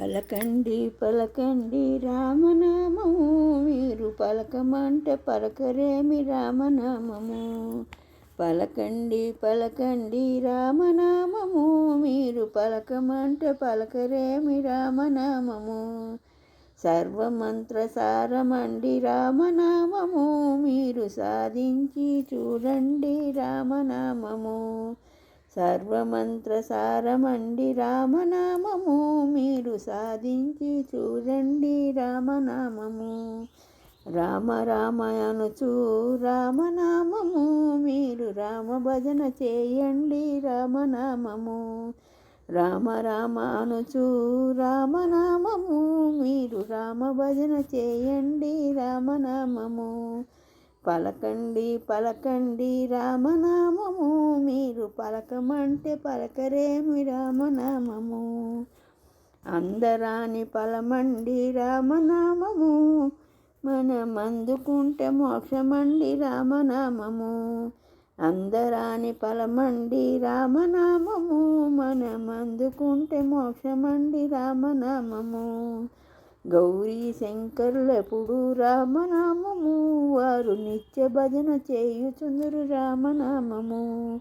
పలకండి పలకండి రామనామము. మీరు పలకమంటే పలకరేమి రామనామము? పలకండి పలకండి రామనామము. మీరు పలకమంటే పలకరేమి రామనామము? సర్వమంత్ర సారమండి రామనామము. మీరు సాధించి చూడండి రామనామము. సర్వమంత్రసారమండి రామనామము. మీరు సాధించి చూడండి రామనామము. రామ రామ అనుచు రామనామము. మీరు రామ భజన చేయండి రామనామము. రామ రామ అనుచు రామనామము. మీరు రామ భజన చేయండి రామనామము. పలకండి పలకండి రామనామము. మీరు పలకమంటే పలకరేమి రామనామము? అందరాని పలమండి రామనామము. మనం అందుకుంటే మోక్షమండి రామనామము. అందరాని పలమండి రామనామము. మనం అందుకుంటే మోక్షమండి రామనామము. గౌరీ శంకరులెప్పుడు రామనామము. వారు నిత్య భజన చేయుచుందరు రామనామము.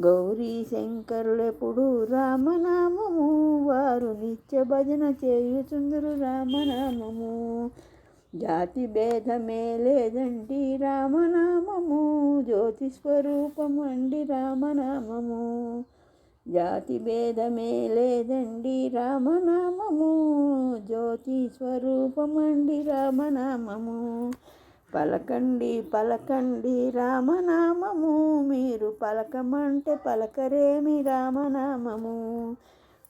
గౌరీ శంకరులెప్పుడు రామనామము. వారు నిత్య భజన చేయుచుందరు రామనామము. జాతి భేదమే లేదండి రామనామము. జ్యోతి స్వరూపమండి రామనామము. జాతి భేదమే లేదండి రామనామము. జ్యోతి స్వరూపమండి రామనామము. పలకండి పలకండి రామనామము. మీరు పలకమంటే పలకరేమి రామనామము.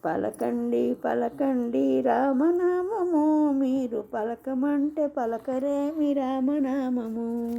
పలకండి పలకండి రామనామము. మీరు పలకమంటే పలకరేమి రామనామము.